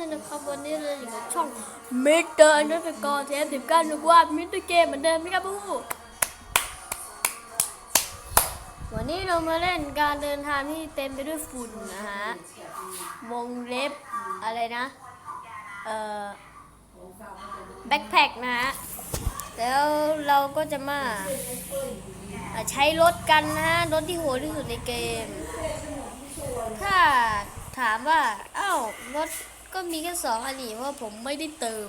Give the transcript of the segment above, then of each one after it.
เลยนะครับวันนี้เราอยู่กับช่องเมกเตอร์นักกรเทปสิบเก้านึกว่ามิสเตอร์เกมเหมือนเดิมไหมครับผู้วันนี้เรามาเล่นการเดินทางที่เต็มไปด้วยฝุ่นนะฮะวงเล็บอะไรนะเอ่อแบ็คแพคนะฮะแล้วเราก็จะมาใช้รถกันนะฮะรถที่โหดที่สุดในเกม ถ้าถามว่าอ้าวรถ ก็มีแค่สองอันนี้เพราะว่าผมไม่ได้เติม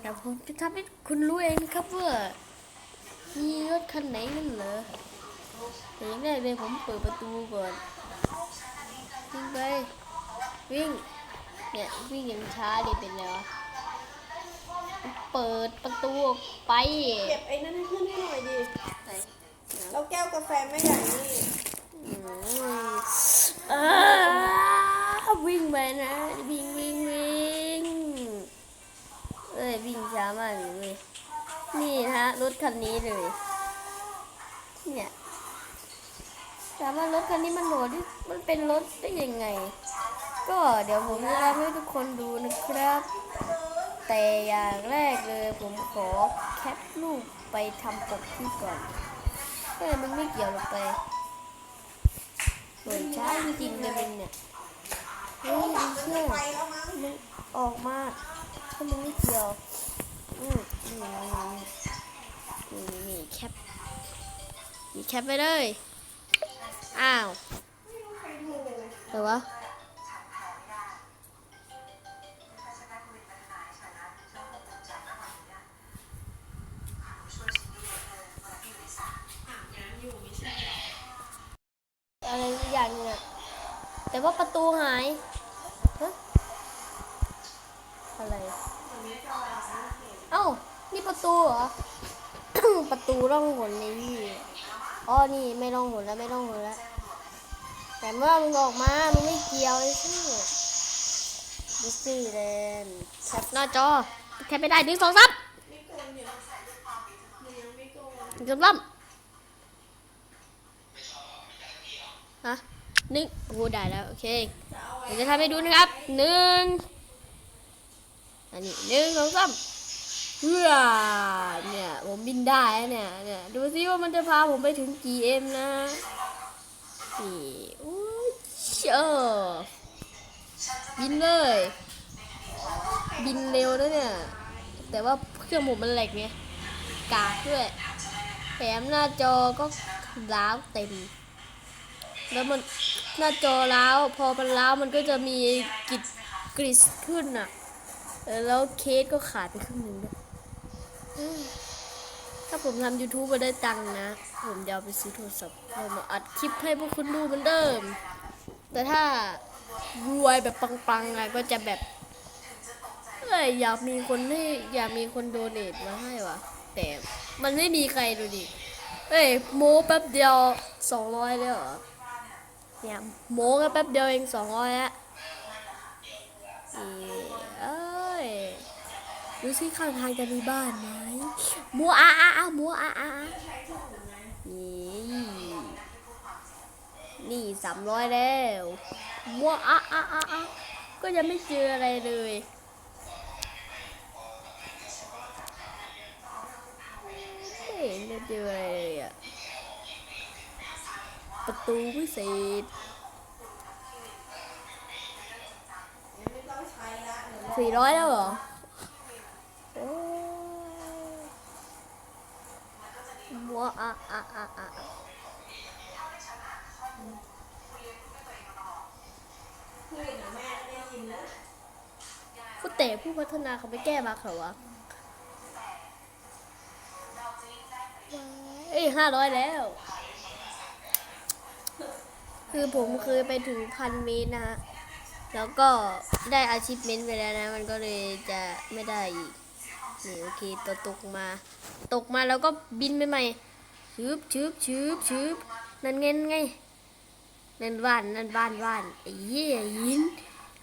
แต่ผมจะทำให้คุณรู้เองนะครับว่ามีรถคันไหนนั่นเหรอแต่อยังแรกเลยผมเปิดประตูก่อนวิ่งไปวิ่งเนี่ยวิ่งอย่างช้าเลยเป็นไงวะเปิดประตูออกไปเก็บไอ้นั่นให้ขึ้นให้หน่อยดิไหนแล้วแก้วกาแฟไม่ใหญ่นี่อืมอ่าวิ่งไปนะวิ่ง ช้ามากเลยนี่นะฮะรถคันนี้เลย เนี่ยถามว่ารถคันนี้มันโหดที่มันเป็นรถได้ยังไง ก็เดี๋ยวผมจะทำให้ทุกคนดูนะครับ แต่อย่างแรกเลยผมขอแคปรูปไปทำปกคลิปก่อนเฮ้ยมันไม่เกี่ยวหรอกไปเหมือนช้าจริงๆเลยมันเนี่ยเฮ้ยนเชื่อมันออกมาถ้ามันไม่เกี่ยว นี่แคปนี่แคปไปเลย อ้าวแต่วะ นี่ประตูเหรอ ประตูร่องหนนี่พี่อ๋อนี่ไม่ร่องหนแล้วไม่ร่องหนแล้ว แต่เมื่อมึงออกมา มึงไม่เกี่ยวเลยสิดิสนีย์แลนด์แคปหน้าจอ แคปไม่ได้หนึ่งสองสามไม่โกนอยู่มันยังไม่โกนหนึ่งสองสามฮะหนึ่งโอ้ได้แล้ว โอเคเอาไว้เดี๋ยวจะทำให้ดูนะครับหนึ่งอันนี้หนึ่งสองสาม เพื่อเนี่ย ผมบินได้เนี่ยเนี่ยดูซิว่ามันจะพาผมไปถึงกี่เอ็มนะนี่โอ้ยเชอบินเลย บินเร็วนะเนี่ย แต่ว่าเครื่องผมมันแหลกไงกากด้วยแถมหน้าจอก็ล้าวเต็ม แล้วมันหน้าจอล้าว พอมันล้าวมันก็จะมีกิดกริสขึ้นอะ แล้วเคสก็ขาดไปครึ่งหนึ่งด้วยถ้าผมทำ YouTube มาได้ตังค์นะ ผมจะเอาไปซื้อโทรศัพท์เอามาอัดคลิปให้พวกคุณดูเหมือนเดิม แต่ถ้ารวยแบบปังๆอะก็จะแบบเอ้ยอยากมีคนให้อยากมีคนโดเนทมาให้วะแต่มันไม่มีใครดูดิเอ้ยโมแป๊บเดียวสองร้อยเลยเหรอเนี่ยโมกันแป๊บเดียวเองสองร้อยละเอ้ยเอ้ย ดูสิข้างทางจะมีบ้านไหมมัวอาอาอามัวอาอาอานี่นี่สามร้อยแล้วมัวอาอาอาอาก็ยังไม่เจออะไรเลยไม่เห็นจะเจออะไรเลยอะประตูพิเศษสี่ร้อยแล้วเหรอโอ้ มัวอะอะอะอะพูดนะแม่ได้ยินแล้วผู้เตะผู้พัฒนาเขาไม่แก้บักเหรอวะเอ้ยห้าร้อยแล้ว คือผมเคยไปถึงพันเมตรนะฮะ แล้วก็ได้อาชิพเมนต์ไปแล้วนะ มันก็เลยจะไม่ได้อีก นี่โอเคตัวตกมา ตกมาแล้วก็บินไปใหม่ชืบชืบชืบชืบนั่นไงนั่นไงนั่นบ้านนั่นบ้านบ้านไอ้เหี้ยยิน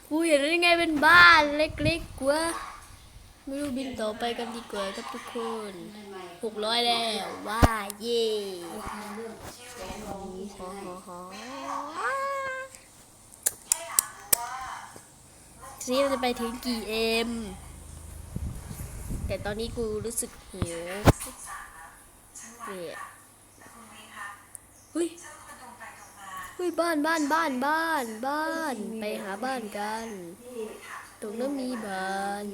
กูเห็นได้ไงเป็นบ้านเล็กๆกว่าไม่รู้บินต่อไปกันดีกว่าครับทุกคนหกร้อยแล้วว้าเย่ฮอฮอฮอซิมันจะไปถึงกี่เอ็ม แต่ตอนนี้กูรู้สึกหิวเนี่ยเฮ้ยเฮ้ยบ้านบ้านบ้านบ้านบ้านไปหาบ้านกัน ตรงนั้นมีบ้าน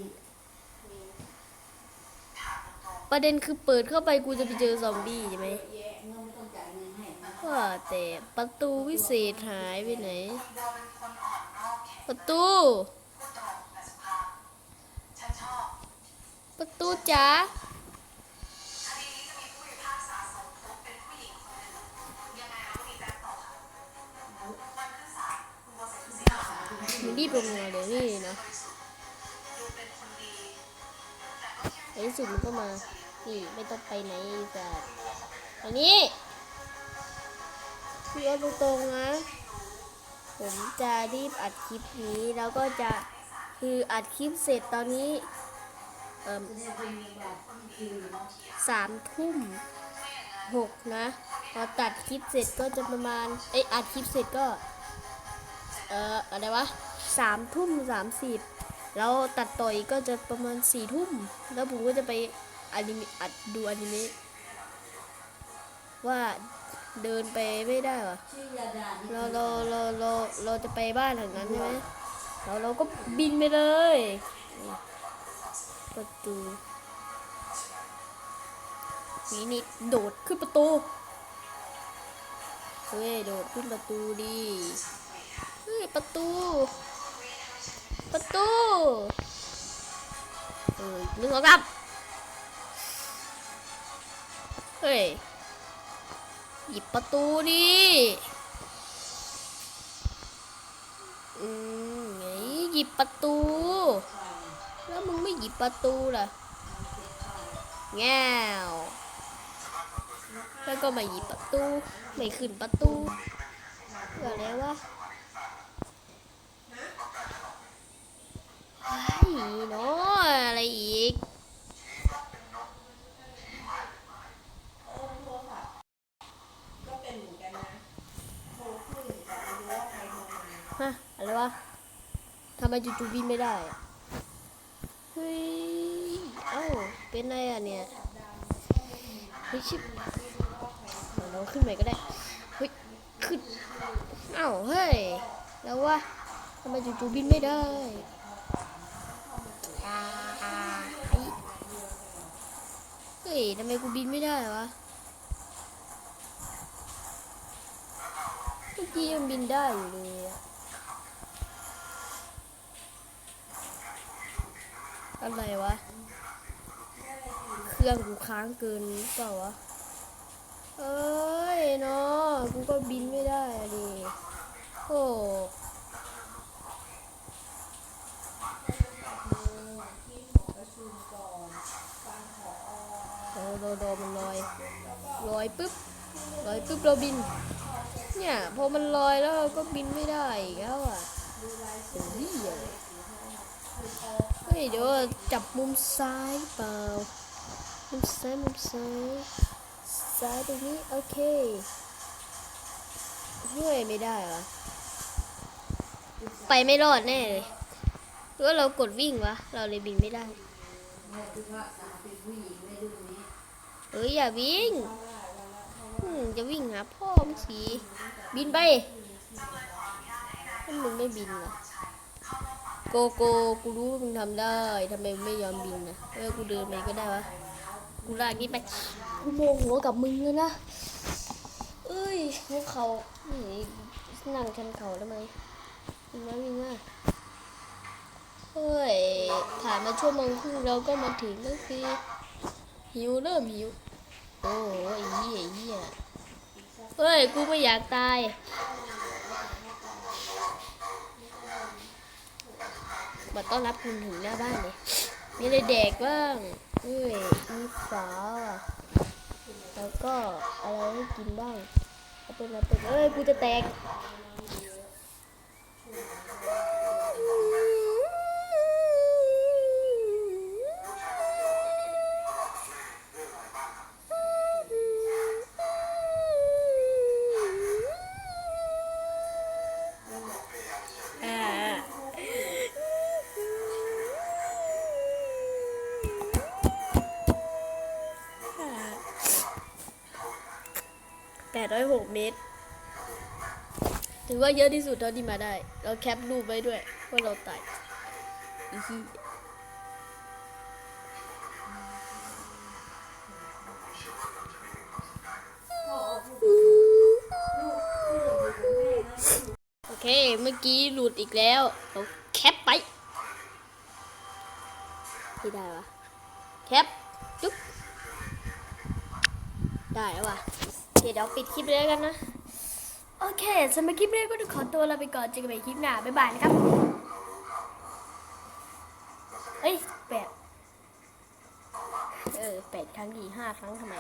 ประเด็นคือเปิดเข้าไปกูจะไปเจอซอมบี้ใช่ไหมว่าแต่ประตูวิเศษหายไปไหน ประตู ประตูจ๋ามึงรีบลงมาเดี๋ยวนี้นะในที่สุดมันก็มา นี่ไม่ต้องไปไหนแต่อันนี้พี่เอาตรงๆนะ ผมจะรีบอัดคลิปนี้แล้วก็จะคืออัดคลิปเสร็จตอนนี้ สามทุ่มหกนะพอตัดคลิปเสร็จก็จะประมาณเอ้อัดคลิปเสร็จก็ เอ่ออะไรวะสามทุ่มสามสิบแล้วตัดต่อยก็จะประมาณสี่ทุ่ม แล้วผมก็จะไปอนิเมะอัดดูอนิเมะว่าเดินไปไม่ได้วะเราเราเราเราเราจะไปบ้านหลังนั้นใช่ไหมเราเราก็บินไปเลย ประตูนี่นี่โดดขึ้นประตู เฮ้ย โดดขึ้นประตูดิเฮ้ย ประตู ประตูเออหนึ่งสองสามเฮ้ย หยิบประตูดิอืมไงหยิบประตู แล้วมึงไม่หยิบประตูล่ะแง่วแล้วก็มาหยิบประตู ไม่ขึ้นประตูเพื่อะไรวะไอ้เนาะอะไรอีกฮะอะไรวะทำไมจู่ๆบินไม่ได้อะ เฮ้ย เอ้า เป็นไรอะเนี่ยเฮ้ยชิบเราขึ้นใหม่ก็ได้ เฮ้ย ขึ้น เอ้า เฮ้ย แล้ววะทำไมจู่ๆบินไม่ได้เฮ้ยทำไมกูบินไม่ได้วะเมื่อกี้ยังบินได้อยู่เลยอะ อะไรวะ เครื่องกูค้างเกินเปล่าวะ เอ้ยเนาะกูก็บินไม่ได้ดิโอ้โดโดมันลอยลอยปุ๊บลอยปุ๊บเราบิน เนี่ยพอมันลอยแล้วเราก็บินไม่ได้แล้วอะเป็นเหี้ย ฮ้ยเดี๋ยวจับมุมซ้ายเปล่า มุมซ้ายมุมซ้ายซ้ายตรงนี้โอเคเฮ้ยไม่ได้เหรอ ไปไม่รอดแน่เลยหรือว่าเรากดวิ่งวะ เราเลยบินไม่ได้เอ้ยอย่าวิ่งจะวิ่งหาพ่อมึงสิบินไปถ้ามึงไม่บินล่ะโกโก้กูรู้มึงทำได้ทำไมมึงไม่ยอมบินนะเออกูเดินไปก็ได้วะกูลากนี่ไปกูโมโหกับมึงเลยนะเอ้ยหัวเขานี่นั่งชันเขาได้ไหมวิ่งมาวิ่งมาเฮ้ยผ่านมาชั่วโมงครึ่งเราก็มาถึงแล้วสิหิวเริ่มหิวโอ้ยเหี้ยเหี้ยเฮ้ยกูไม่อยากตาย มาต้อนรับคุณถึงหน้าบ้านเลย มีอะไรแดกบ้างเอ้ยมีฝาแล้วก็อะไรให้กินบ้างเอาเป็นอะไรเป็นเอ้ย กูจะแตก 806 เมตร ถือว่าเยอะที่สุดเท่าที่มาได้ เราแคปรูปไว้ด้วยว่าเราไต่อีโอเค เมื่อกี้หลุดอีกแล้ว เราแคปไปที่ได้วะแคปจุ๊บได้แล้ววะ เคเดี๋ยวปิดคลิปเลยแล้วกันนะ โอเคสำหรับคลิปนี้ก็ต้องขอตัวลาไปก่อนเจอกันใหม่คลิปหน้า บ๊ายบายนะครับ เอ้ยแปดเออแปดครั้งดีห้าครั้งทำไม